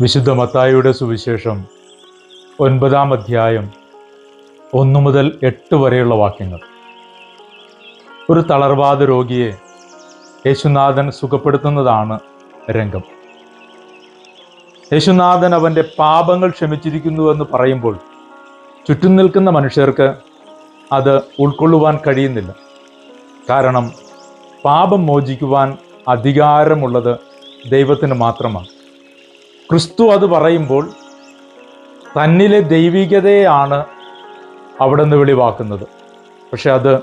വിശുദ്ധ മത്തായിയുടെ സുവിശേഷം ഒൻപതാം അധ്യായം ഒന്നു മുതൽ എട്ട് വരെയുള്ള വാക്യങ്ങൾ. ഒരു തളർവാദ രോഗിയെ യേശുനാഥൻ സുഖപ്പെടുത്തുന്നതാണ് രംഗം. യേശുനാഥൻ അവന്റെ പാപങ്ങൾ ക്ഷമിച്ചിരിക്കുന്നുവെന്ന് പറയുമ്പോൾ ചുറ്റും നിൽക്കുന്ന മനുഷ്യർക്ക് അത് ഉൾക്കൊള്ളുവാൻ കഴിയുന്നില്ല. കാരണം പാപം മോചിക്കുവാൻ അധികാരമുള്ളത് ദൈവത്തിന് മാത്രമാണ്. ക്രിസ്തു അത് പറയുമ്പോൾ തന്നിലെ ദൈവികതയാണ് അവിടെ നിന്ന് വെളിവാക്കുന്നത്. പക്ഷെ അത്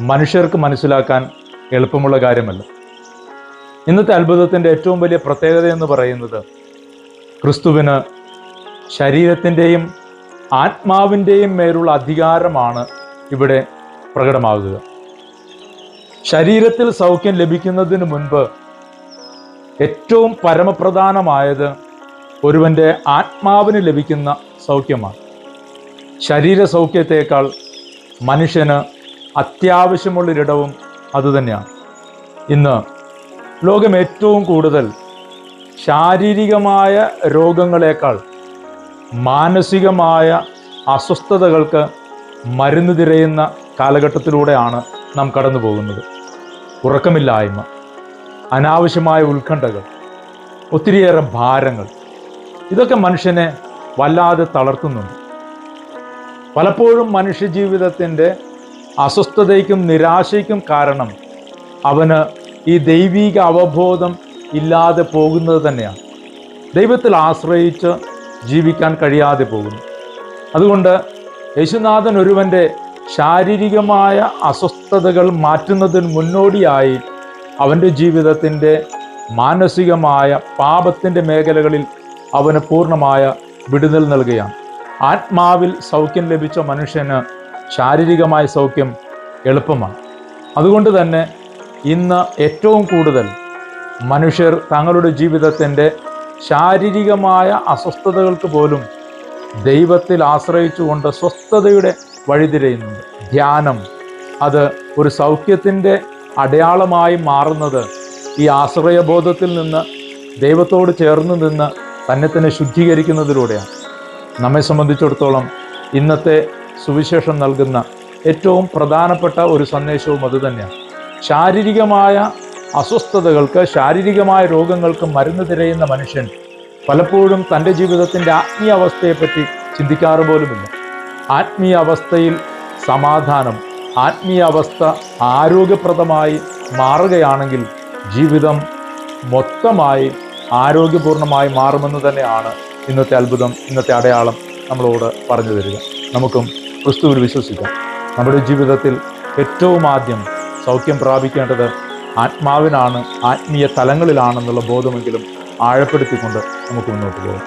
മനുഷ്യർക്ക് മനസ്സിലാക്കാൻ എളുപ്പമുള്ള കാര്യമല്ല. ഇന്നത്തെ അത്ഭുതത്തിന്റെ ഏറ്റവും വലിയ പ്രത്യേകത എന്ന് പറയുന്നത് ക്രിസ്തുവിന് ശരീരത്തിന്റെയും ആത്മാവിന്റെയും മേലുള്ള അധികാരമാണ് ഇവിടെ പ്രകടമാകുക. ശരീരത്തിൽ സൗഖ്യം ലഭിക്കുന്നതിന് മുൻപ് ഏറ്റവും പരമപ്രധാനമായത് ഒരുവന്റെ ആത്മാവിന് ലഭിക്കുന്ന സൗഖ്യമാണ്. ശരീര സൗഖ്യത്തേക്കാൾ മനുഷ്യന് അത്യാവശ്യമുള്ളൊരിടവും അതുതന്നെയാണ്. ഇന്ന് ലോകം ഏറ്റവും കൂടുതൽ ശാരീരികമായ രോഗങ്ങളെക്കാൾ മാനസികമായ അസ്വസ്ഥതകൾക്ക് മരുന്ന് തിരയുന്ന കാലഘട്ടത്തിലൂടെയാണ് നാം കടന്നു പോകുന്നത് ഉറക്കമില്ലായ്മ അനാവശ്യമായ ഉത്കണ്ഠകൾ ഒത്തിരിയേറെ ഭാരങ്ങൾ. ഇതൊക്കെ മനുഷ്യനെ വല്ലാതെ തളർത്തുന്നുണ്ട്. പലപ്പോഴും മനുഷ്യജീവിതത്തിന്റെ അസ്വസ്ഥതയ്ക്കും നിരാശയ്ക്കും കാരണം അവന് ഈ ദൈവീക അവബോധം ഇല്ലാതെ പോകുന്നത് തന്നെയാണ്. ദൈവത്തിൽ ആശ്രയിച്ച് ജീവിക്കാൻ കഴിയാതെ പോകുന്നു. അതുകൊണ്ട് യേശുനാഥൻ ഒരുവന്റെ ശാരീരികമായ അസ്വസ്ഥതകൾ മാറ്റുന്നതിന് മുന്നോടിയായി അവന്റെ ജീവിതത്തിന്റെ മാനസികമായ പാപത്തിന്റെ മേഖലകളിൽ അവന് പൂർണമായ വിടുതൽ നൽകുകയാണ്. ആത്മാവിൽ സൗഖ്യം ലഭിച്ച മനുഷ്യന് ശാരീരികമായ സൗഖ്യം എളുപ്പമാണ്. അതുകൊണ്ട് തന്നെ ഇന്ന് ഏറ്റവും കൂടുതൽ മനുഷ്യർ തങ്ങളുടെ ജീവിതത്തിന്റെ ശാരീരികമായ അസ്വസ്ഥതകൾക്ക് പോലും ദൈവത്തിൽ ആശ്രയിച്ചുകൊണ്ട് സ്വസ്ഥതയുടെ വഴിതിരയുന്നുണ്ട് ധ്യാനം അത് ഒരു സൗഖ്യത്തിന്റെ അടയാളമായി മാറുന്നത് ഈ ആശ്രയബോധത്തിൽ നിന്ന് ദൈവത്തോട് ചേർന്ന് നിന്ന് തന്നെ തന്നെ ശുദ്ധീകരിക്കുന്നതിലൂടെയാണ്. നമ്മെ സംബന്ധിച്ചിടത്തോളം ഇന്നത്തെ സുവിശേഷം നൽകുന്ന ഏറ്റവും പ്രധാനപ്പെട്ട ഒരു സന്ദേശവും അതുതന്നെയാണ് ശാരീരികമായ അസ്വസ്ഥതകൾക്ക് ശാരീരികമായ രോഗങ്ങൾക്ക് മരുന്ന് തിരയുന്ന മനുഷ്യൻ പലപ്പോഴും തന്റെ ജീവിതത്തിന്റെ ആത്മീയ അവസ്ഥയെപ്പറ്റി ചിന്തിക്കാറ് പോലുമില്ല. ആത്മീയ അവസ്ഥയിൽ സമാധാനം ആത്മീയ അവസ്ഥ ആരോഗ്യപ്രദമായി മാറുകയാണെങ്കിൽ ജീവിതം മൊത്തമായി ആരോഗ്യപൂർണമായി മാറുമെന്ന് തന്നെയാണ് ഇന്നത്തെ അത്ഭുതം ഇന്നത്തെ അടയാളം നമ്മളോട് പറഞ്ഞു തരിക. നമുക്കും ക്രിസ്തുവിൽ വിശ്വസിക്കാം. നമ്മുടെ ജീവിതത്തിൽ ഏറ്റവും ആദ്യം സൗഖ്യം പ്രാപിക്കേണ്ടത് ആത്മാവിനാണ് ആത്മീയ തലങ്ങളിലാണെന്നുള്ള ബോധമെങ്കിലും ആഴപ്പെടുത്തിക്കൊണ്ട് നമുക്ക് മുന്നോട്ട് പോകാം.